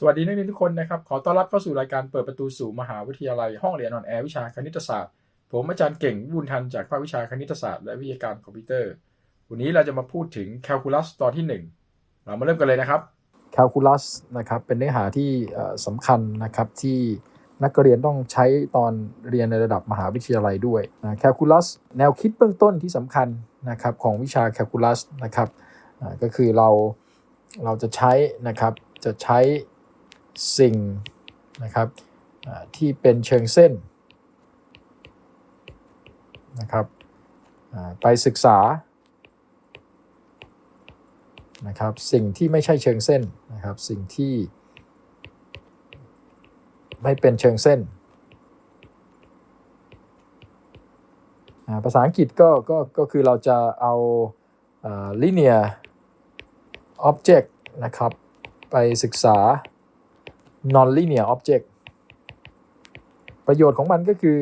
สวัสดีนักเรียนทุกคนนะครับ ขอต้อนรับเข้าสู่รายการเปิดประตูสู่มหาวิทยาลัยห้องเรียนออนแอร์วิชาคณิตศาสตร์ ผมอาจารย์เก่งบุญทันจากภาควิชาคณิตศาสตร์และวิทยาการคอมพิวเตอร์ วันนี้เราจะมาพูดถึงแคลคูลัสตอนที่ 1 เรามาเริ่มกันเลยนะครับแคลคูลัสนะครับเป็นเนื้อหาที่สำคัญนะครับที่นักเรียนต้องใช้ตอนเรียนในระดับมหาวิทยาลัยด้วยแคลคูลัสแนวคิดเบื้องต้นที่สำคัญนะครับของวิชาแคลคูลัสนะครับก็คือเราเราจะใช้นะครับจะใช้ สิ่งนะครับที่เป็นเชิงเส้นนะครับไปศึกษานะครับสิ่งที่ไม่ใช่เชิงเส้นนะครับสิ่งที่ไม่เป็นเชิงเส้น ภาษาอังกฤษก็ก็ก็คือเราจะเอา linear object นะครับไปศึกษา non-linear object ประโยชน์ของมันก็คือ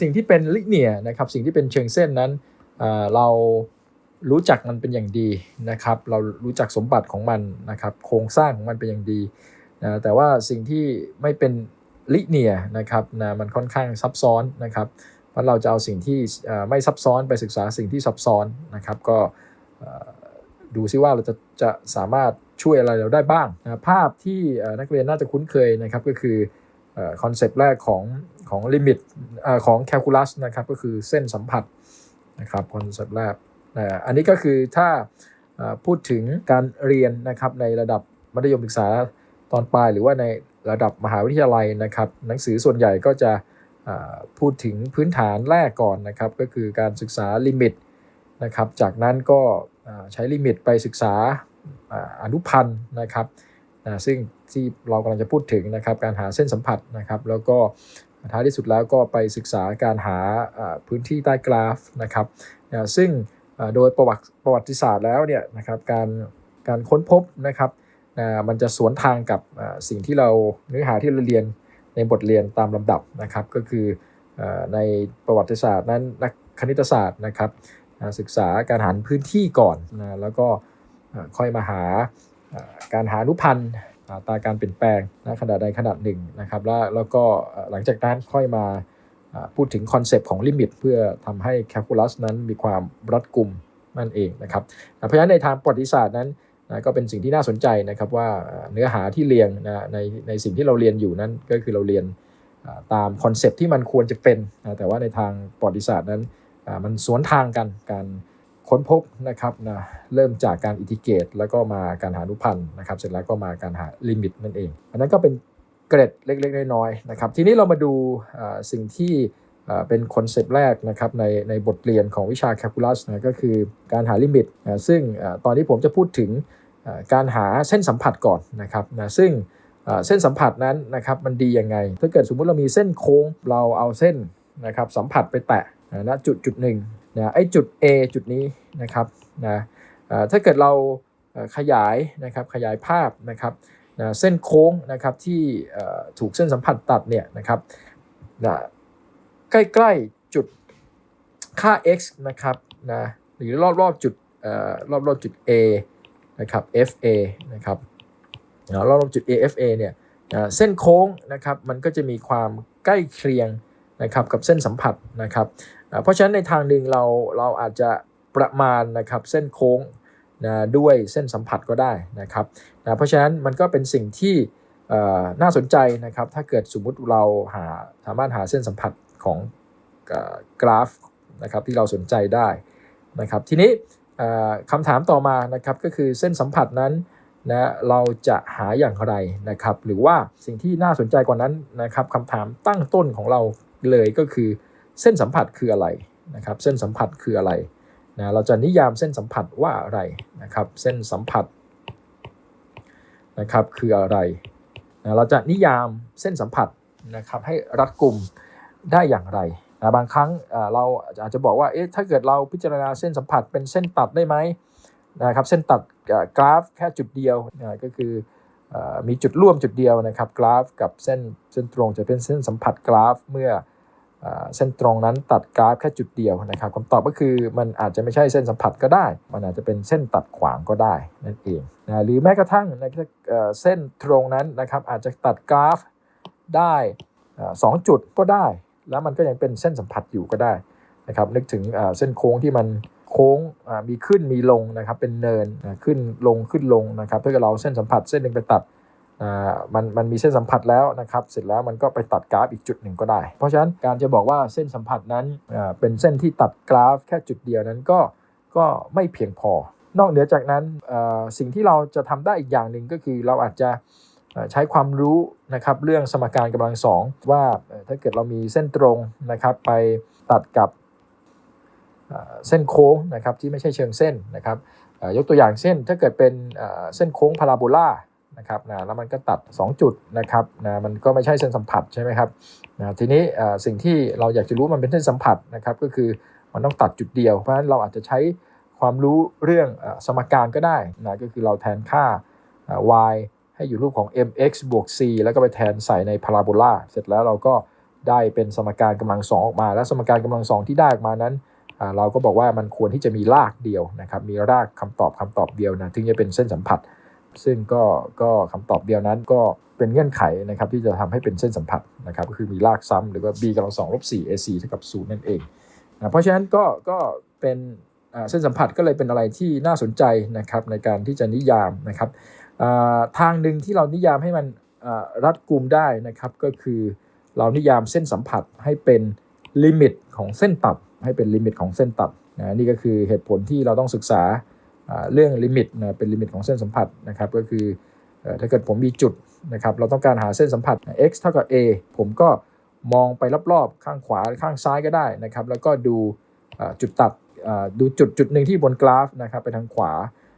สิ่งที่เป็น linear นะครับสิ่งที่เป็นเชิงเส้นนั้นเรารู้จักมันเป็นอย่างดีนะครับ เรารู้จักสมบัติของมันนะครับโครงสร้างของมันเป็นอย่างดีนะแต่ว่าสิ่งที่ไม่เป็นลิเนียนะครับนะมันค่อนข้างซับซ้อนนะครับเพราะเราจะเอาสิ่งที่ไม่ซับซ้อนไปศึกษาสิ่งที่ซับซ้อนนะครับ ก็ดูซิว่าเราจะจะสามารถ ช่วยอะไรเราได้บ้างนะภาพที่นักเรียนน่าจะคุ้นเคยนะครับก็คือคอนเซปต์แรกของของลิมิตของแคลคูลัสนะครับก็คือเส้นสัมผัสนะครับคอนเซปต์แรกอันนี้ก็คือถ้าพูดถึงการเรียนนะครับในระดับมัธยมศึกษาตอนปลายหรือว่าในระดับมหาวิทยาลัยนะครับ หนังสือส่วนใหญ่ก็จะพูดถึงพื้นฐานแรกก่อนนะครับ ก็คือการศึกษาลิมิตนะครับ จากนั้นก็ใช้ลิมิตไปศึกษา อนุพันธ์นะครับซึ่งที่เรากำลังจะพูดถึงนะครับการหาเส้นสัมผัสนะครับ แล้วก็ท้ายที่สุดแล้วก็ไปศึกษาการหาพื้นที่ใต้กราฟนะครับซึ่งโดยประวัติประวัติศาสตร์แล้วเนี่ยนะครับการการค้นพบนะครับมันจะสวนทางกับสิ่งที่เราเนื้อหาที่เราเรียนในบทเรียนตามลำดับนะครับก็คือในประวัติศาสตร์นั้นนักคณิตศาสตร์นะครับศึกษาการหาพื้นที่ก่อนนะแล้วก็ ค่อยมาหาการหาอนุพันธ์ตาการเปลี่ยนแปลงนะขนาดใดขนาดหนึ่งนะครับแล้วแล้วก็หลังจากนั้นค่อยมาพูดถึงคอนเซปต์ของลิมิต เพื่อทำให้แคลคูลัสนั้นมีความรัดกุมนั่นเองนะครับเพราะฉะนั้นในทางประวัติศาสตร์นั้นก็เป็นสิ่งที่น่าสนใจนะครับว่าเนื้อหาที่เรียนนะในในสิ่งที่เราเรียนอยู่นั้นก็คือเราเรียนตามคอนเซปที่มันควรจะเป็นนะแต่ว่าในทางประวัติศาสตร์นั้นมันสวนทางกันการ ค้นพบนะครับนะเริ่มจากการอิทิเกต แล้วก็มาการหาอนุพันธ์นะครับ เสร็จแล้วก็มาการหาลิมิตนั่นเอง อันนั้นก็เป็นเกร็ดเล็กๆ น้อยๆนะครับ ทีนี้เรามาดูสิ่งที่เป็นคอนเซปต์แรกนะครับในในบทเรียนของวิชาแคลคูลัสนะก็คือการหาลิมิตนะซึ่งตอนนี้ผมจะพูดถึงการหาเส้นสัมผัสก่อนนะครับนะซึ่งเส้นสัมผัสนั้นนะครับมันดียังไง ถ้าเกิดสมมุติเรามีเส้นโค้งเราเอาเส้นนะครับสัมผัสไปแตะณจุดจุดหนึ่ง นะไอ้จุด A จุดนี้นะครับนะถ้าเกิดเราขยายนะครับขยายภาพนะครับนะเส้นโค้งนะครับที่ถูกเส้นสัมผัสตัดเนี่ยนะครับนะใกล้ๆจุดค่า x นะครับนะหรือรอบๆจุดรอบๆจุด A นะครับ FA นะครับรอบๆจุด AFA เนี่ยเส้นโค้งนะครับมันก็จะมีความใกล้เคียงนะครับกับเส้นสัมผัสนะครับ เพราะฉะนั้นในทางหนึ่งเราเราอาจจะประมาณนะครับเส้นโค้งนะด้วยเส้นสัมผัสก็ได้นะครับนะเพราะฉะนั้นมันก็เป็นสิ่งที่น่าสนใจนะครับ ถ้าเกิดสมมุติเราหาสามารถหาเส้นสัมผัสของกราฟนะครับที่เราสนใจได้นะครับ ทีนี้คำถามต่อมานะครับก็คือเส้นสัมผัสนั้นนะเราจะหาอย่างไรนะครับ หรือว่าสิ่งที่น่าสนใจกว่านั้นนะครับคำถามตั้งต้นของเราเลยก็คือ เส้นสัมผัสคืออะไรนะครับ เส้นสัมผัสคืออะไรนะเราจะนิยามเส้นสัมผัสว่าอะไรนะครับ เส้นสัมผัสนะครับคืออะไรนะเราจะนิยามเส้นสัมผัสนะครับให้รัดกลุ่มได้อย่างไรนะบางครั้งเราอาจจะบอกว่าเอ๊ะถ้าเกิดเราพิจารณาเส้นสัมผัสเป็นเส้นตัดได้ไหมนะครับเส้นตัดกราฟแค่จุดเดียวนะก็คือมีจุดร่วมจุดเดียวนะครับกราฟกับเส้นเส้นตรงจะเป็นเส้นสัมผัสกราฟเมื่อ เส้นตรงนั้นตัดกราฟแค่จุดเดียวนะครับคำตอบก็คือมันอาจจะไม่ใช่เส้นสัมผัสก็ได้ มันอาจจะเป็นเส้นตัดขวางก็ได้นั่นเองนะหรือแม้กระทั่งนะเส้นตรงนั้นนะครับอาจจะตัดกราฟได้สองจุดก็ได้ แล้วมันก็ยังเป็นเส้นสัมผัสอยู่ก็ได้นะครับนึกถึงเส้นโค้งที่มันโค้งมีขึ้นมีลงนะครับเป็นเนินขึ้นลงขึ้นลงนะครับถ้าเกิดเราเส้นสัมผัสเส้นหนึ่งไปตัด มันมันมีเส้นสัมผัสแล้วนะครับ เสร็จแล้วมันก็ไปตัดกราฟอีกจุดหนึ่งก็ได้ เพราะฉะนั้นการจะบอกว่าเส้นสัมผัสนั้นเป็นเส้นที่ตัดกราฟแค่จุดเดียวนั้นก็ก็ไม่เพียงพอ นอกเหนือจากนั้นสิ่งที่เราจะทำได้อีกอย่างหนึ่งก็คือเราอาจจะใช้ความรู้นะครับเรื่องสมการกำลังสองว่าถ้าเกิดเรามีเส้นตรงนะครับไปตัดกับเส้นโค้งนะครับที่ไม่ใช่เชิงเส้นนะครับยกตัวอย่างเช่นถ้าเกิดเป็นเส้นโค้งพาราโบลา นะครับนะแล้วมันก็ตัด 2 จุดนะครับนะมันก็ไม่ใช่เส้นสัมผัสใช่ไหมครับนะทีนี้สิ่งที่เราอยากจะรู้มันเป็นเส้นสัมผัสนะครับก็คือมันต้องตัดจุดเดียว เพราะฉะนั้นเราอาจจะใช้ความรู้เรื่องสมการก็ได้นะก็คือเราแทนค่า y ให้อยู่รูปของ mx บวก c แล้วก็ไปแทนใส่ในพาราโบลาเสร็จแล้วเราก็ได้เป็นสมการกำลังสองออกมา และสมการกำลังสองที่ได้ออกมานั้น เราก็บอกว่ามันควรที่จะมีรากเดียวนะครับ มีรากคำตอบคำตอบเดียวนะ ถึงจะเป็นเส้นสัมผัส ซึ่งก็ก็คำตอบเดียวนั้นก็เป็นเงื่อนไขนะครับที่จะทำให้เป็นเส้นสัมผัสนะครับก็คือมีรากซ้ำหรือว่า b กำลังสองลบ4 ac เท่ากับ0นั่นเองนะเพราะฉะนั้นก็ก็เป็นเส้นสัมผัสก็เลยเป็นอะไรที่น่าสนใจนะครับในการที่จะนิยามนะครับทางหนึ่งที่เรานิยามให้มันรัดกุมได้นะครับก็คือเรานิยามเส้นสัมผัสให้เป็นลิมิตของเส้นตัดให้เป็นลิมิตของเส้นตัดนะนี่ก็คือเหตุผลที่เราต้องศึกษา เรื่องลิมิตนะเป็นลิมิตของเส้นสัมผัสนะครับก็คือถ้าเกิดผมมีจุดนะครับเราต้องการหาเส้นสัมผัส x เท่ากับ a ผมก็มองไปรอบๆ ข้างขวาข้างซ้ายก็ได้นะครับแล้วก็ดูจุดตัดดูจุดจุดหนึ่งที่บนกราฟนะครับไปทางขวา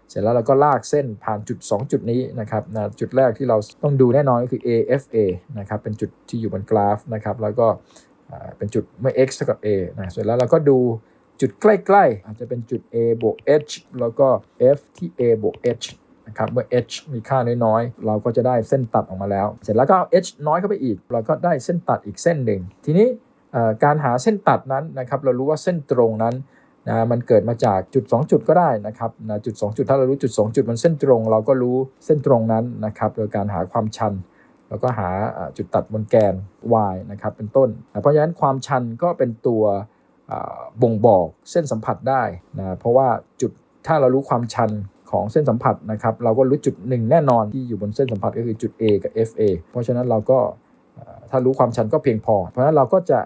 เสร็จแล้วเราก็ลากเส้นผ่านจุด 2 จุดนี้นะครับนะจุดแรกที่เราต้องดูแน่นอนก็คือ AFA นะครับเป็นจุดที่อยู่บนกราฟนะครับแล้วก็เป็นจุดเมื่อ x เท่ากับ a นะเสร็จแล้วเราก็ดู จุดใกล้ ๆ อาจจะเป็นจุด a บวก h แล้วก็ f ที่ a บวก h นะครับเมื่อ h มีค่าน้อยๆ เราก็จะได้เส้นตัดออกมาแล้ว เสร็จแล้วก็เอา h น้อยเข้าไปอีก เราก็ได้เส้นตัดอีกเส้นหนึ่ง ทีนี้การหาเส้นตัดนั้นนะครับ เรารู้ว่าเส้นตรงนั้นนะมันเกิดมาจากจุด 2 จุดก็ได้นะครับนะจุด 2 จุดถ้าเรารู้จุด 2 จุดมันเส้นตรง เราก็รู้เส้นตรงนั้นนะครับ โดยการหาความชัน แล้วก็หาจุดตัดบนแกน y นะครับเป็นต้นนะเพราะฉะนั้นความชันก็เป็นตัว บ่งบอกเส้นสัมผัสได้นะเพราะว่าจุดถ้าเรารู้ความชันของเส้นสัมผัสนะครับเราก็รู้จุดหนึ่งแน่นอนที่อยู่บนเส้นสัมผัสก็คือจุด A กับ FA เพราะฉะนั้นเราก็ถ้ารู้ความชันก็เพียงพอ เพราะฉะนั้นเราก็จะ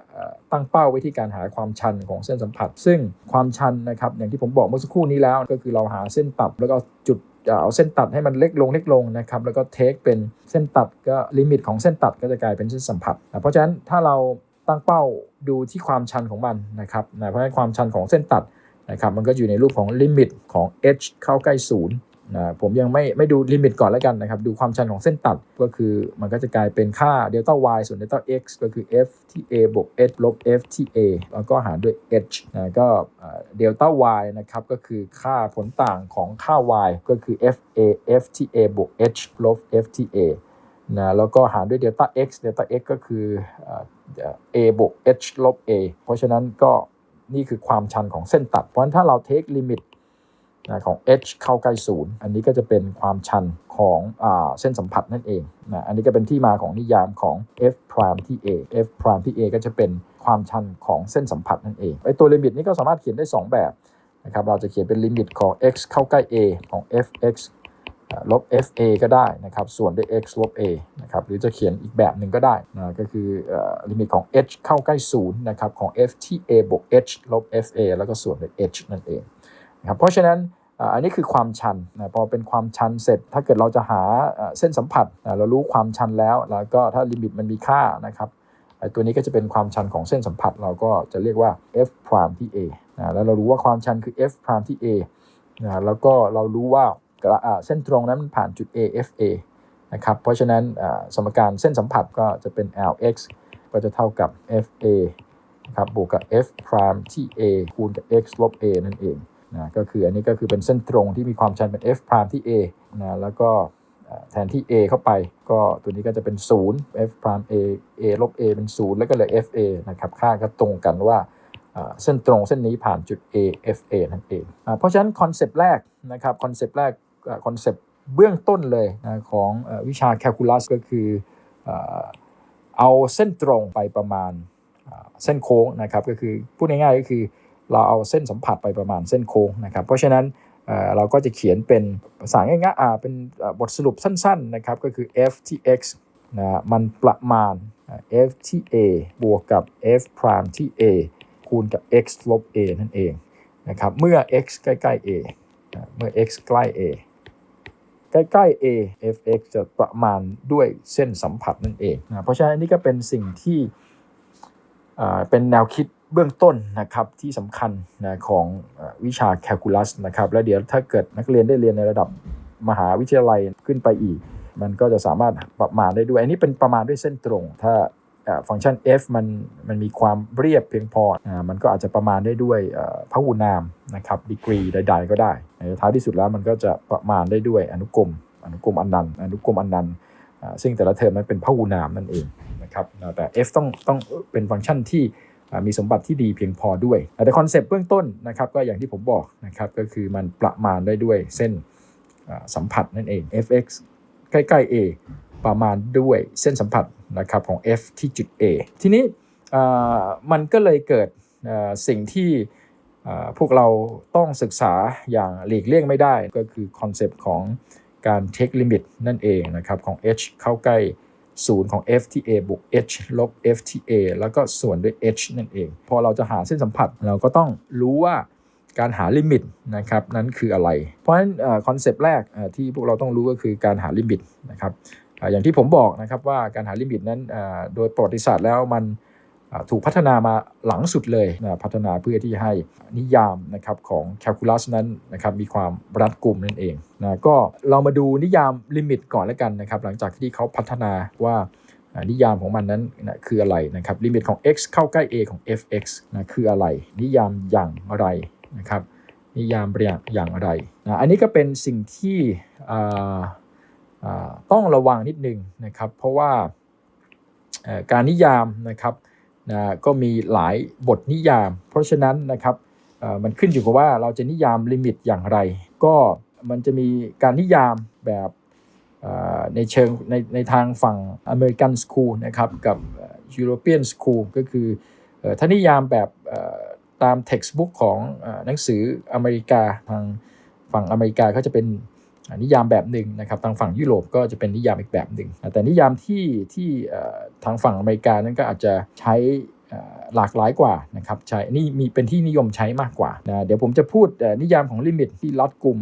ตั้งเป้าไว้ที่การหาความชันของเส้นสัมผัส ซึ่งความชันนะครับอย่างที่ผมบอกเมื่อสักครู่นี้แล้วก็คือเราหาเส้นตัดแล้วก็จุดเอาเส้นตัดให้มันเล็กลงเล็กลงนะครับแล้วก็เทคเป็นเส้นตัดก็ลิมิตของเส้นตัดก็จะกลายเป็นเส้นสัมผัส เพราะฉะนั้นถ้าเราตั้งเป้า ดูที่ความชันของมันนะครับนะเพราะฉะนั้นความชันของเส้นตัดนะครับมันก็อยู่ในรูปของลิมิตของ h เข้าใกล้ศูนย์นะผมยังไม่ไม่ดูลิมิตก่อนแล้วกันนะครับ ดูความชันของเส้นตัดก็คือมันก็จะกลายเป็นค่าเดลต้า y ส่วนเดลต้า x ก็คือ f ที่ a บวก h ลบ f ที่ a แล้วก็หารด้วย h นะก็เดลต้า y นะครับก็คือค่าผลต่างของค่า y ก็คือ f a f ที่ a บวก h ลบ f ที่ a นะแล้วก็หารด้วยเดลต้า x เดลต้า x ก็คือเอ่อ a บวก h ลบ a เพราะฉะนั้นก็นี่คือความชันของเส้นตัด เพราะฉะนั้นถ้าเราเทคลิมิตนะของ h เข้าใกล้ศูนย์อันนี้ก็จะเป็นความชันของอเส้นสัมผัสนั่นเองนะอันนี้ก็เป็นที่มาของนิยามของ f prime ที่ a f prime ที่ a ก็จะเป็นความชันของเส้นสัมผัสนั่นเองไอตัวลิมิตนี้ก็สามารถเขียนได้ 2 แบบนะครับเราจะเขียนเป็นลิมิตของ x เข้าใกล้ a ของ fx อ่า ลบ fa ก็ได้นะครับ ส่วนด้วย x ลบ a นะครับ หรือจะเขียนอีกแบบหนึ่งก็ได้นะก็คือลิมิตของ h เข้าใกล้ศูนย์นะครับ ของ f ที่ a บวก h ลบ fa แล้วก็ส่วนด้วย h นั่นเองนะครับเพราะฉะนั้นอันนี้คือความชันนะพอเป็นความชันเสร็จ ถ้าเกิดเราจะหาเส้นสัมผัสเรารู้ความชันแล้ว แล้วก็ถ้าลิมิตมันมีค่านะครับตัวนี้ก็จะเป็นความชันของเส้นสัมผัส เราก็จะเรียกว่า f prime ที่ a นะแล้วเรารู้ว่าความชันคือ f prime ที่ a นะแล้วก็เรารู้ว่า เส้นตรงนั้นมันผ่านจุด a f a นะครับ เพราะฉะนั้นสมการเส้นสัมผัสก็จะเป็น lx ก็จะเท่ากับ f a นะครับบวกกับ f prime ที่ a คูณกับ x ลบ a นั่นเองนะก็คืออันนี้ก็คือเป็นเส้นตรงที่มีความชันเป็น f prime ที่ a นะแล้วก็แทนที่ a เข้าไป ก็ตัวนี้ก็จะเป็น 0 f prime a a ลบ a เป็น 0 แล้วก็เหลย fa นะครับค่าก็ตรงกันว่าเส้นตรงเส้นนี้ผ่านจุด a fa นั่นเองอเพราะฉะนั้นคอนเซปต์แรกนะครับคอนเซปต์แรก คอนเซปต์เบื้องต้นเลยนะของอวิชาแคลคูลัสก็คือเอาเส้นตรงไปประมาณเส้นโค้งนะครับก็คือพูดง่ายๆก็คือเราเอาเส้นสัมผัสไปประมาณเส้นโค้งนะครับ เพราะฉะนั้นเราก็จะเขียนเป็นภาษาง่ายๆเป็นบทสรุปสั้นๆนะครับก็คือ f ที่ x นะมันประมาณ f ที่ a บวกกับ f prime ที่ a คูณกับ x ลบ a นั่นเองนะครับเมื่อ x ใกล้ๆ a เมื่อ x ใกล้ a ใกล้ๆ a fx จะประมาณด้วยเส้นสัมผัสนั่นเองนะเพราะฉะนั้นอันนี่ก็เป็นสิ่งที่เป็นแนวคิดเบื้องต้นนะครับที่สำคัญนะของวิชาแคลคูลัสนะครับแล้วเดี๋ยวถ้าเกิดนักเรียนได้เรียนในระดับมหาวิทยาลัยขึ้นไปอีก มันก็จะสามารถประมาณได้ด้วย อันนี้เป็นประมาณด้วยเส้นตรง ถ้า ฟังก์ชัน f มันมันมีความเรียบเพียงพออมันก็อาจจะประมาณได้ด้วยพหุนามนะครับดีกรีใดๆก็ได้ในท้ายที่สุดแล้วมันก็จะประมาณได้ด้วยอนุกรมอนุกรมอนันต์อนุกรมอนันต์อ่าซึ่งแต่ละเทอมนั้นเป็นพหุนามนั่นเองนะครับแต่ f ต้องต้องเป็นฟังก์ชันที่มีสมบัติที่ดีเพียงพอด้วยแต่คอนเซปต์เบื้องต้นนะครับก็อย่างที่ผมบอกนะครับก็คือมันประมาณได้ด้วยเส้นสัมผัสนั่นเอง fx ใกล้ๆ A ประมาณด้วยเส้นสัมผัส นะครับของ F ที่จุด A ทีนี้มันก็เลยเกิดสิ่งที่พวกเราต้องศึกษาอย่างหลีกเลี่ยงไม่ได้ก็คือคอนเซปต์ของการเทคลิมิตนั่นเองนะครับของ h เข้าใกล้ศูนย์ของ f ที่ a บวก h ลบ f ที่ a แล้วก็ส่วนด้วย h นั่นเอง พอเราจะหาเส้นสัมผัสเราก็ต้องรู้ว่าการหาลิมิตนะครับนั้นคืออะไร เพราะฉะนั้นคอนเซปต์แรกที่พวกเราต้องรู้ก็คือการหาลิมิตนะครับ อย่างที่ผมบอกนะครับว่าการหาลิมิตนั้นโดยประวัติศาสตร์แล้วมันถูกพัฒนามาหลังสุดเลยนะพัฒนาเพื่อที่ให้นิยามนะครับของแคลคูลัสนั้นนะครับมีความรัดกุมนั่นเองนะก็เรามาดูนิยามลิมิตก่อนแล้วกันนะครับ หลังจากที่เขาพัฒนาว่านิยามของมันนั้นนะคืออะไรนะครับลิมิตของ x เข้าใกล้ a ของ f(x) นะคืออะไร นิยามอย่างไรนะครับนิยามอย่างอย่างไรนะอันนี้ก็เป็นสิ่งที่ ต้องระวังนิดนึงนะครับ เพราะว่าการนิยามนะครับนะก็มีหลายบทนิยาม เพราะฉะนั้นนะครับมันขึ้นอยู่กับว่าเราจะนิยามลิมิตอย่างไร ก็มันจะมีการนิยามแบบในเชิงในในทางฝั่งอเมริกันสคูลนะครับกับยุโรเปียนสคูลก็คือถ้านิยามแบบตาม textbook ของหนังสืออเมริกาทางฝั่งอเมริกาเขาจะเป็น นิยามแบบหนึ่งนะครับทางฝั่งยุโรปก็จะเป็นนิยามอีกแบบหนึ่งแต่นิยามที่ที่ทางฝั่งอเมริกานั้นก็อาจจะใช้หลากหลายกว่านะครับใช้นี่มีเป็นที่นิยมใช้มากกว่านะเดี๋ยวผมจะพูดนิยามของลิมิตที่รัดกุม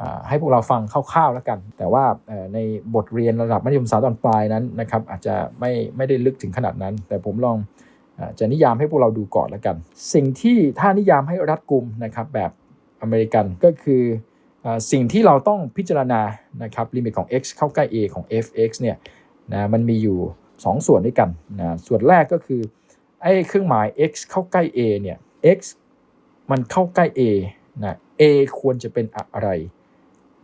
อ่าให้พวกเราฟังคร่าวๆแล้วกัน แต่ว่าในบทเรียนระดับมัธยมศึกษาตอนปลายนั้นนะครับอาจจะไม่ไม่ได้ลึกถึงขนาดนั้น แต่ผมลองจะนิยามให้พวกเราดูก่อนแล้วกัน สิ่งที่ถ้านิยามให้รัดกลุ่มนะครับแบบอเมริกันก็คือ สิ่งที่เราต้องพิจารณานะครับลิมิตของ x เข้าใกล้ a ของ f(x) เนี่ยนะมันมีอยู่ 2 ส่วนด้วยกันนะส่วนแรกก็คือไอ้เครื่องหมาย x เข้าใกล้ a เนี่ย x มันเข้าใกล้ a นะ a ควรจะเป็นอะไร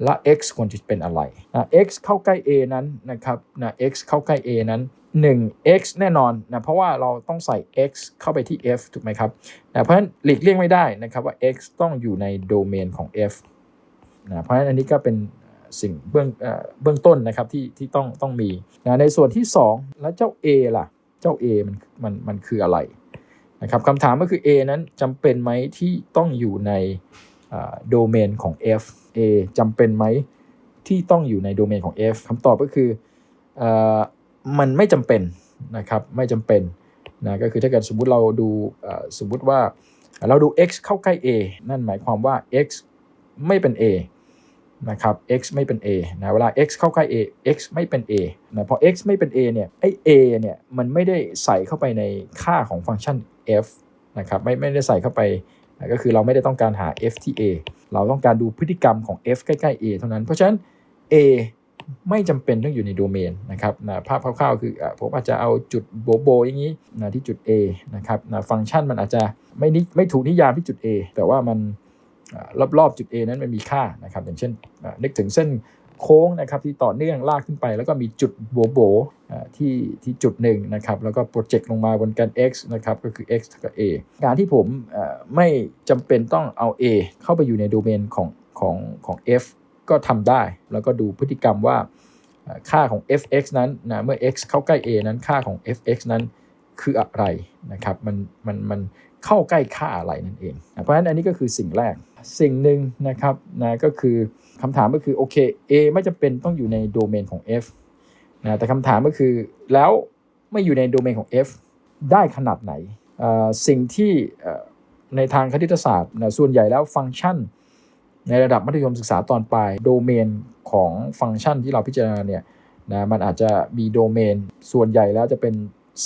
และ x ควรจะเป็นอะไรนะ x เข้าใกล้ a นั้นนะครับนะ x เข้าใกล้ a นั้น 1 x แน่นอนนะเพราะว่าเราต้องใส่ x เข้าไปที่ f ถูกไหมครับนะเพราะฉะนั้นหลีกเลี่ยงไม่ได้นะครับว่า x ต้องอยู่ในโดเมนของ f นะเพราะฉะนั้นอันนี้ก็เป็นสิ่งเบื้องเบื้องต้นนะครับที่ที่ต้องต้องมีนะในส่วนที่ 2 แล้วเจ้า a ล่ะ เจ้า a มันมันมันคืออะไรนะครับคำถามก็คือ a นั้นจำเป็นไหมที่ต้องอยู่ในโดเมนของ f a จำเป็นไหมที่ต้องอยู่ในโดเมนของ f คำตอบก็คืออมันไม่จำเป็นนะครับไม่จำเป็นนะก็คือถ้าเกิดสมมติเราดูสมมติว่าเราดู x เข้าใกล้ a นั่นหมายความว่า x ไม่เป็น a นะครับ x ไม่เป็น a นะเวลา x เข้าใกล้ a x ไม่เป็น a นะพอ x ไม่เป็น a เนี่ยไอ a เนี่ยมันไม่ได้ใส่เข้าไปในค่าของฟังก์ชัน f นะครับไม่ไม่ได้ใส่เข้าไปนะก็คือเราไม่ได้ต้องการหา f ที่ a เราต้องการดูพฤติกรรมของ f ใกล้ๆ a เท่านั้น เพราะฉะนั้น a ไม่จำเป็นต้องอยู่ในโดเมนนะครับนะภาพคร่าวๆคือผมอาจจะเอาจุดโบโบอย่างนี้นะที่จุด A นะครับนะฟังก์ชันมันอาจจะไม่นิไม่ถูกนิยามที่จุด A แต่ว่ามัน รอบๆจุด A นั้นมันมีค่านะครับอย่างเช่นนึกถึงเส้นโค้งนะครับที่ต่อเนื่องลากขึ้นไป แล้วก็มีจุดโบโบอ่าที่ที่จุดหนึ่งนะครับแล้วก็โปรเจกต์ลงมาบนกัน x นะครับก็คือ x กับ a การที่ผมไม่จำเป็นต้องเอา a เข้าไปอยู่ในโดเมนของของของ f ก็ทำได้ แล้วก็ดูพฤติกรรมว่าอ่าค่าของ fx นั้นนะเมื่อ x เข้าใกล้ a นั้นค่าของ fx นั้นคืออะไรนะครับมันมันมัน เข้าใกล้ค่าอะไรนั่นเอง เพราะฉะนั้นอันนี้ก็คือสิ่งแรก สิ่งหนึ่งนะครับนะก็คือคำถามก็คือโอเค A ไม่จำเป็นต้องอยู่ในโดเมนของ F นะแต่คำถามก็คือแล้วไม่อยู่ในโดเมนของ F ได้ขนาดไหน สิ่งที่ในทางคณิตศาสตร์นะส่วนใหญ่แล้วฟังก์ชัน ในระดับมัธยมศึกษาตอนปลายโดเมนของฟังก์ชันที่เราพิจารณาเนี่ยนะมันอาจจะมีโดเมนส่วนใหญ่แล้วจะเป็น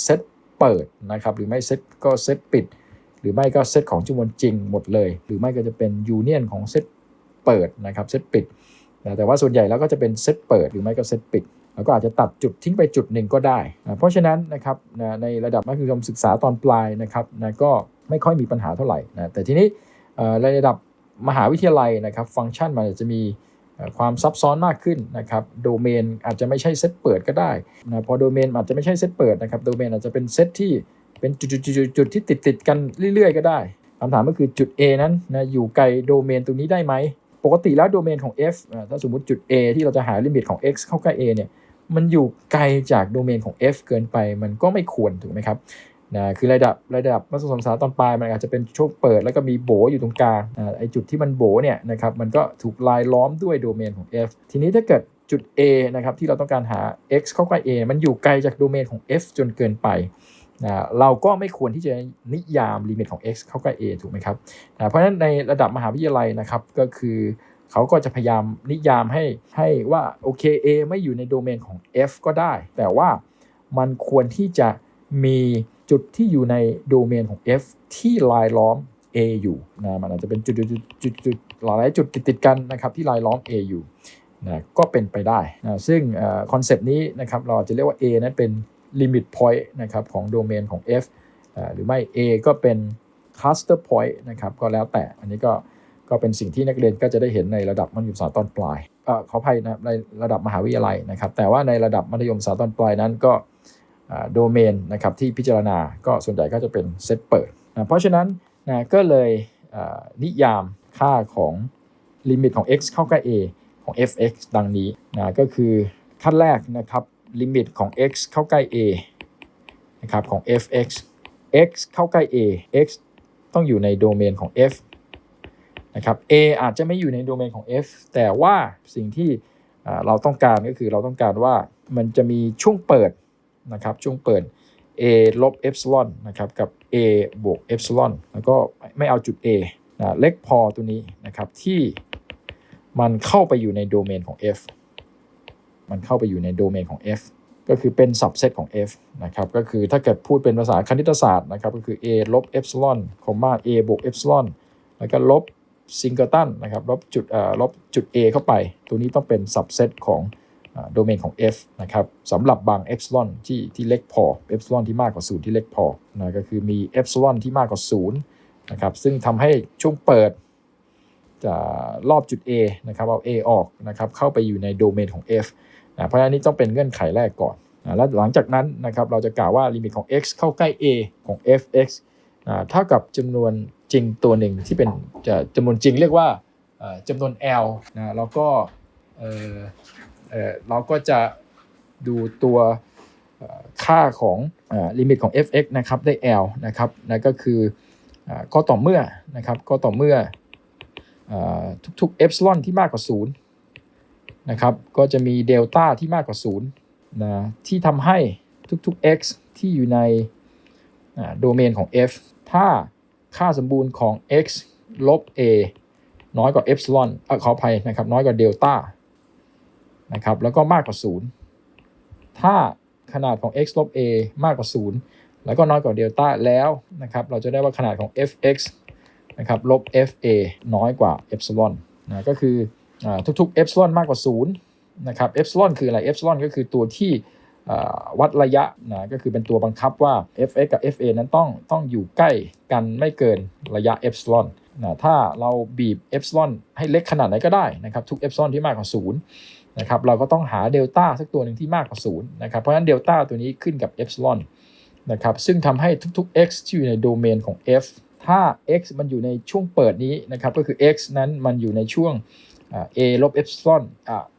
เซตเปิดนะครับหรือไม่เซตก็เซตปิด หรือไม่ก็เซตของจำนวนจริงหมดเลย หรือไม่ก็จะเป็นยูเนียนของเซตเปิดนะครับเซตปิดนะแต่ว่าส่วนใหญ่แล้วก็จะเป็นเซตเปิดหรือไม่ก็เซตปิด แล้วก็อาจจะตัดจุดทิ้งไปจุดหนึ่งก็ได้นะเพราะฉะนั้นนะครับนะในระดับมัธยมศึกษาตอนปลายนะครับนะก็ไม่ค่อยมีปัญหาเท่าไหร่นะแต่ทีนี้ในระดับมหาวิทยาลัยนะครับฟังก์ชันมันจะมีความซับซ้อนมากขึ้นนะครับโดเมนอาจจะไม่ใช่เซตเปิดก็ได้นะพอโดเมนอาจจะไม่ใช่เซตเปิดนะครับโดเมนอาจจะเป็นเซตที่ เป็นจุดๆๆๆที่ติดติดกันเรื่อยๆ ก็ได้คำถามก็คือจุด A นั้นนะอยู่ไกลโดเมนตรงนี้ได้ไหม ปกติแล้วโดเมนของ f ถ้าสมมติจุด A ที่เราจะหาลิมิตของ x เข้าใกล้ a เนี่ยมันอยู่ไกลจากโดเมนของ f เกินไปมันก็ไม่ควรถูกไหมครับนะคือระดับระดับมัธยมศึกษาตอนปลายมันอาจจะเป็นช่วงเปิด แล้วก็มีโบอยู่ตรงกลางไอจุดที่มันโบเนี่ยนะครับมันก็ถูกลายล้อมด้วยโดเมนของ f ทีนี้ถ้าเกิดจุด A นะครับที่เราต้องการหา x เข้าใกล้ a มันอยู่ไกลจากโดเมนของ f จนเกินไป นะเราก็ไม่ควรที่จะนิยามลิมิตของ x เข้าใกล้ a ถูกไหมครับนะเพราะฉะนั้นในระดับมหาวิทยาลัยนะครับก็คือเขาก็จะพยายามนิยามให้ให้ว่าโอเค A ไม่อยู่ในโดเมนของ F ก็ได้ แต่ว่ามันควรที่จะมีจุดที่อยู่ในโดเมนของ F ที่ลายล้อม A อยู่นะมันอาจจะเป็นจุดจุดจุดจุดหลายจุดติดติดกันนะครับที่ลายล้อม A อยู่นะก็เป็นไปได้นะซึ่งคอนเซปต์นี้นะครับเราจจะเรียกว่า A นั้นเป็น limit point นะครับของโดเมนของ F หรือไม่ A ก็เป็น cluster point นะครับก็แล้วแต่อันนี้ก็ก็เป็นสิ่งที่นักเรียนก็จะได้เห็นในระดับมัธยมศึกษาตอนปลายเอ่อขออภัยนะในระดับมหาวิทยาลัยนะครับ แต่ว่าในระดับมัธยมศึกษาตอนปลายนั้นก็โดเมนนะครับที่พิจารณาก็ส่วนใหญ่ก็จะเป็นเซตเปิดนะเพราะฉะนั้นนะก็เลยนิยามค่าของลิมิตของ x เข้าใกล้ a ของ fx ดังนี้นะก็คือขั้นแรกนะครับ ลิมิตของ x เข้าใกล้ a นะครับของ fx x เข้าใกล้ a x ต้องอยู่ในโดเมนของ f นะครับ A อาจจะไม่อยู่ในโดเมนของ F แต่ว่าสิ่งที่เราต้องการก็คือเราต้องการว่ามันจะมีช่วงเปิดนะครับช่วงเปิด A ลบเอฟซลอนนะครับกับ A บวกเอฟซลอนแล้วก็ไม่เอาจุด A นะเล็กพอตัวนี้นะครับที่มันเข้าไปอยู่ในโดเมนของ F มันเข้าไปอยู่ในโดเมนของ F ก็คือเป็น subset ของ F นะครับ ก็คือถ้าเกิดพูดเป็นภาษาคณิตศาสตร์นะครับ ก็คือ A ลบเอฟซลอนคอมมา A บวกเอฟซลอนแล้วก็ลบซิงเกิลตันนะครับ ลบจุดเอ่อลบจุด A เข้าไป ตัวนี้ต้องเป็น subset ของโดเมนของ F นะครับสำหรับบางเอ s ซลอนที่ที่เล็กพอเอ s ซลอนที่มากกว่า 0 ที่เล็กพอนะก็คือมีเอ s ซลอนที่มากกว่า 0 นะครับ ซึ่งทำให้ช่วงเปิดจะรอบจุด A นะครับเอา A ออกนะครับเข้าไปอยู่ในโดเมนของ F เพราะฉะนั้นนี่ต้องเป็นเงื่อนไขแรกก่อนนะแล้วหลังจากนั้นนะครับเราจะกล่าวว่าลิมิตของ x เข้าใกล้ a ของ fx อ่าเท่ากับจำนวนจริงตัวหนึ่งที่เป็นจะจำนวนจริงเรียกว่าเอ่อจำนวน L นะแล้วก็เออเออเราก็จะดูตัวค่าของลิมิตของ fx นะครับได้ L นะครับนั่นก็คือก็ต่อเมื่อนะครับก็ต่อเมื่อทุกๆ epsilon ที่มากกว่า 0 นะครับ ก็จะมีเดลต้าที่มากกว่า0นะที่ทำให้ทุกๆ x ที่อยู่ในโดเมนของ f ถ้าค่าสมบูรณ์ของ x ลบ a น้อยกว่า epsilon เออขออภัยนะครับ น้อยกว่าเดลต้านะครับ แล้วก็มากกว่า 0 ถ้าขนาดของ x ลบ a มากกว่า 0 แล้วก็น้อยกว่าเดลต้าแล้วนะครับ เราจะได้ว่าขนาดของ fx นะครับ ลบ fa น้อยกว่า epsilon นะ ก็คือ ทุกๆ epsilon มากกว่า 0 นะครับ epsilon คืออะไร epsilon ก็คือตัวที่วัดระยะนะก็คือเป็นตัวบังคับว่า fx กับ fa นั้นต้องต้องอยู่ใกล้กันไม่เกินระยะ epsilon นะถ้าเราบีบ epsilon ให้เล็กขนาดไหนก็ได้นะครับทุก epsilon ที่มากกว่า 0 นะครับเราก็ต้องหาเดลต้าสักตัวหนึ่งที่มากกว่าศูนย์นะครับเพราะฉะนั้นเดลต้าตัวนี้ขึ้นกับเอฟซอนนะครับซึ่งทำให้ทุกๆ x ที่อยู่ในโดเมนของ f ถ้า x มันอยู่ในช่วงเปิดนี้นะครับก็คือ x นั้นมันอยู่ในช่วง a ลบเอฟซอน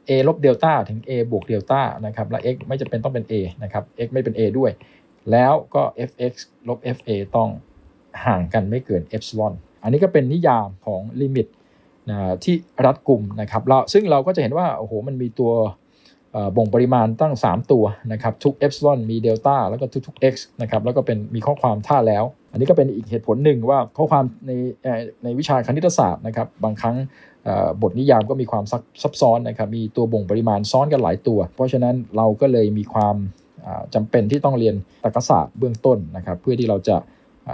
a ลบเดลต้าถึง a บวกเดลต้านะครับ และ x ไม่จำเป็นต้องเป็น a นะครับ x ไม่เป็น a ด้วย แล้วก็ fx ลบ fa ต้องห่างกันไม่เกินเอฟซอนอันนี้ก็เป็นนิยามของลิมิตนะที่รัดกลุ่มนะครับเราซึ่งเราก็จะเห็นว่า โอ้โห มันมีตัวบ่งปริมาณตั้ง 3 ตัวนะครับทุกเอฟซอนมีเดลต้าแล้วก็ทุกๆ x นะครับแล้วก็เป็นมีข้อความท่าแล้ว อันนี้ก็เป็นอีกเหตุผลหนึ่งว่าข้อความในในวิชาคณิตศาสตร์นะครับบางครั้ง บทนิยามก็มีความซับซ้อนนะครับ มีตัวบ่งปริมาณซ้อนกันหลายตัว เพราะฉะนั้นเราก็เลยมีความจำเป็นที่ต้องเรียนตรรกศาสตร์เบื้องต้นนะครับ เพื่อที่เราจะ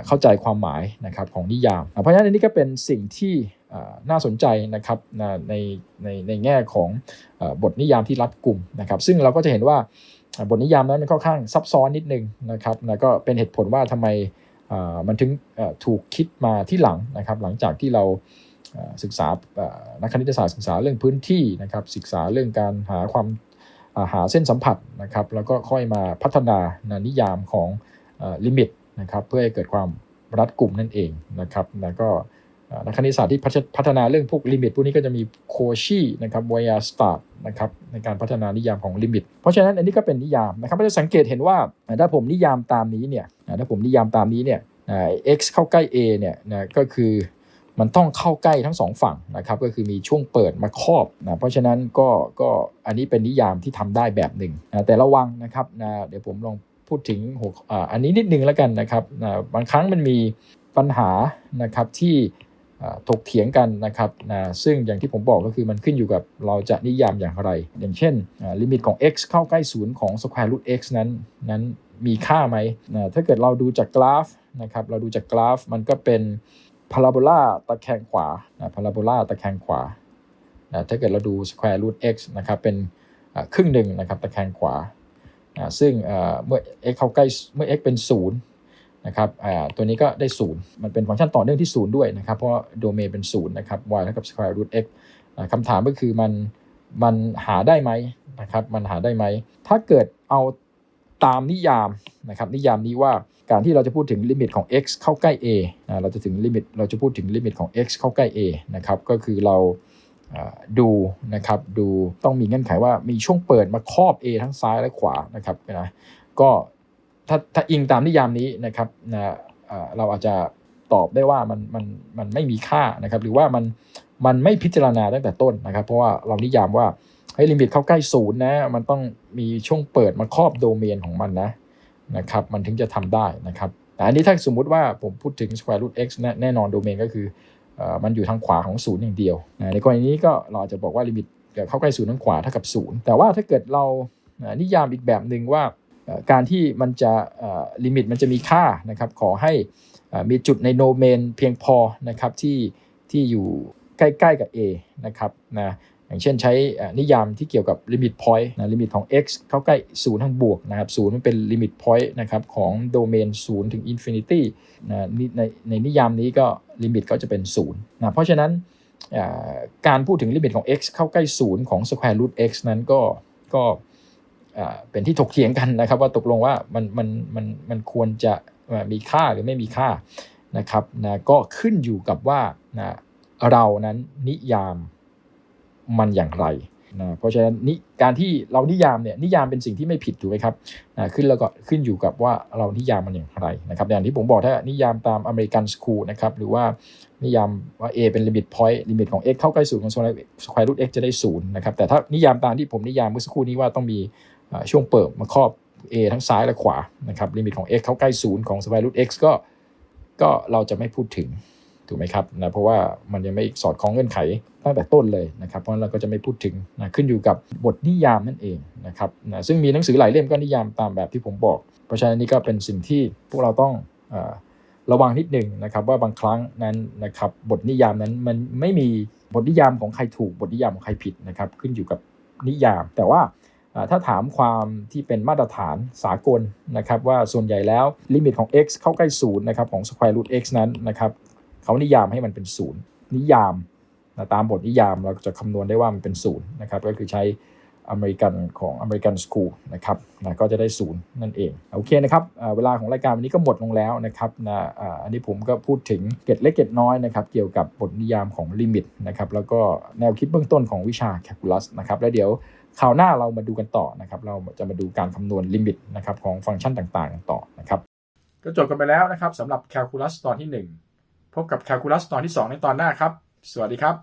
เข้าใจความหมายนะครับของนิยาม เพราะฉะนั้นอันนี้ก็เป็นสิ่งที่น่าสนใจนะครับในในในแง่ของบทนิยามที่รัดกลุ่มนะครับ ซึ่งเราก็จะเห็นว่าบทนิยามนั้นมันค่อนข้างซับซ้อนนิดนึงนะครับนะก็เป็นเหตุผลว่าทำไมมันถึงถูกคิดมาที่หลังนะครับ หลังจากที่เรา ศึกษานักคณิตศาสตร์ศึกษาเรื่องพื้นที่นะครับศึกษาเรื่องการหาความหาเส้นสัมผัสนะครับแล้วก็ค่อยมาพัฒนานิยามของลิมิตนะครับเพื่อให้เกิดความรัดกลุ่มนั่นเองนะครับแล้วก็นักคณิตศาสตร์ที่พัฒนาเรื่องพวกลิมิตพวกนี้ก็จะมีโคชีนะครับวยาสตาร์นะครับในการพัฒนานิยามของลิมิต เพราะฉะนั้นอันนี้ก็เป็นนิยามนะครับเราจะสังเกตเห็นว่าถ้าผมนิยามตามนี้เนี่ยถ้าผมนิยามตามนี้เนี่ย x เข้าใกล้ a เนี่ยก็คือ มันต้องเข้าใกล้ทั้งสองฝั่งนะครับก็คือมีช่วงเปิดมาครอบนะเพราะฉะนั้นก็ก็อันนี้เป็นนิยามที่ทำได้แบบหนึ่งนะแต่ระวังนะครับนะเดี๋ยวผมลองพูดถึงหัวอันนี้นิดนึงแล้วกันนะครับนะบางครั้งมันมีปัญหานะครับที่ถกเถียงกันนะครับนะซึ่งอย่างที่ผมบอกก็คือมันขึ้นอยู่กับเราจะนิยามอย่างไร อย่างเช่นลิมิตของ x เข้าใกล้ศูนย์ของ square root x นั้นนั้นมีค่าไหมนะถ้าเกิดเราดูจากกราฟนะครับเราดูจากกราฟมันก็เป็น พาราโบลาตะแคงขวาพาราโบลาตะแคงขวานะถ้าเกิดเราดู square root x นะครับเป็นครึ่งหนึ่งนะครับตะแคงขวา ซึ่งเมื่อ x เข้าใกล้เมื่อ x เป็น 0 นะครับตัวนี้ก็ได้ 0 มันเป็นฟังก์ชันต่อเนื่องที่ 0 ด้วยนะครับ เพราะโดเมนเป็น 0 นะครับ y เท่ากับ square root x คำถามก็คือมันมันหาได้ไหมนะครับมันหาได้ไหม ถ้าเกิดเอา ตามนิยามนะครับนิยามนี้ว่าการที่เราจะพูดถึงลิมิตของ x เข้าใกล้ a นะเราจะถึงลิมิตเราจะพูดถึงลิมิตของ x เข้าใกล้ a นะครับก็คือเราดูนะครับดูต้องมีเงื่อนไขว่ามีช่วงเปิดมาครอบ a ทั้งซ้ายและขวานะครับนะก็ถ้าถ้าอิงตามนิยามนี้นะครับนะเราอาจจะตอบได้ว่ามันมันมันไม่มีค่านะครับหรือว่ามันมันไม่พิจารณาตั้งแต่ต้นนะครับ เพราะว่าเรานิยามว่า ให้ลิมิตเข้าใกล้ศูนย์นะ มันต้องมีช่วงเปิดมาครอบโดเมนของมันนะนะครับ มันถึงจะทำได้นะครับแต่อันนี้ถ้าสมมุติว่าผมพูดถึง square root x แน่นอนโดเมนก็คือมันอยู่ทางขวาของศูนย์อย่างเดียวในกรณีนี้ก็เราจะบอกว่าลิมิตเข้าใกล้ศูนย์ทางขวาเท่ากับศูนย์แต่ว่าถ้าเกิดเรานิยามอีกแบบหนึ่งว่าการที่มันจะลิมิตมันจะมีค่านะครับขอให้มีจุดในโนเมนเพียงพอนะครับที่ที่อยู่ใกล้ ๆ กับ A นะครับนะ อย่างเช่นใช้นิยามที่เกี่ยวกับลิมิตพอยต์นะลิมิตของ x เข้าใกล้0ทั้งบวกนะครับ0มันเป็นลิมิตพอยต์นะครับของโดเมน0ถึงอินฟินิตี้นะในในนิยามนี้ก็ลิมิตก็จะเป็น0นะเพราะฉะนั้นการพูดถึงลิมิตของ x เข้าใกล้0ของ square root x นั้นก็ก็เป็นที่ถกเถียงกันนะครับ ว่าตกลงว่ามันมันมันมันควรจะมีค่าหรือไม่มีค่านะครับนะก็ขึ้นอยู่กับว่านะเรานั้นนิยาม มันอย่างไรนะเพราะฉะนั้นนิการที่เรานิยามเนี่ยนิยามเป็นสิ่งที่ไม่ผิดถูกไหมครับนะขึ้นแล้วก็ขึ้นอยู่กับว่าเรานิยามมันอย่างไรนะครับอย่างที่ผมบอกถ้านิยามตามอเมริกันสคูลนะครับหรือว่านิยามว่า a เป็นลิมิตพอยต์ลิมิตของ x เข้าใกล้ศูนย์ของ square root x จะได้ศูนย์นะครับแต่ถ้านิยามตามที่ผมนิยามเมื่อสักครู่นี้ว่าต้องมีช่วงเปิดมาครอบ a ทั้งซ้ายและขวานะครับลิมิตของ x เข้าใกล้ศูนย์ของ square root x ก็ก็เราจะไม่พูดถึง ถูกไหมครับนะเพราะว่ามันยังไม่สอดคล้องเงื่อนไขตั้งแต่ต้นเลยนะครับเพราะเราก็จะไม่พูดถึงนะขึ้นอยู่กับบทนิยามนั่นเองนะครับนะซึ่งมีหนังสือหลายเล่มก็นิยามตามแบบที่ผมบอก เพราะฉะนั้นนี่ก็เป็นสิ่งที่พวกเราต้องระวังนิดหนึ่งนะครับว่าบางครั้งนั้นนะครับบทนิยามนั้นมันไม่มีบทนิยามของใครถูกบทนิยามของใครผิดนะครับขึ้นอยู่กับนิยาม แต่ว่าถ้าถามความที่เป็นมาตรฐานสากลนะครับว่าส่วนใหญ่แล้วลิมิตของ x เข้าใกล้ศูนย์นะครับของ square root x นั้นนะครับ เขานิยามให้มันเป็นศูนย์นิยามนะตามบทนิยามเราจะคำนวณได้ว่ามันเป็นศูนย์นะครับก็คือใช้อเมริกันของอเมริกันสคูลนะครับนะก็จะได้ศูนย์นั่นเอง โอเคนะครับเวลาของรายการวันนี้ก็หมดลงแล้วนะครับนะอันนี้ผมก็พูดถึงเกร็ดเล็กเกร็ดน้อยนะครับ เกี่ยวกับบทนิยามของลิมิตนะครับ แล้วก็แนวคิดเบื้องต้นของวิชาแคลคูลัสนะครับ แล้วเดี๋ยวคราวหน้าเรามาดูกันต่อนะครับ เราจะมาดูการคำนวณลิมิตนะครับของฟังก์ชันต่างๆกันต่อนะครับ ก็จบกันไปแล้วนะครับสำหรับแคลคูลัสตอนที่ 1 พบกับแคลคูลัสตอนที่ 2 ในตอนหน้าครับ สวัสดีครับ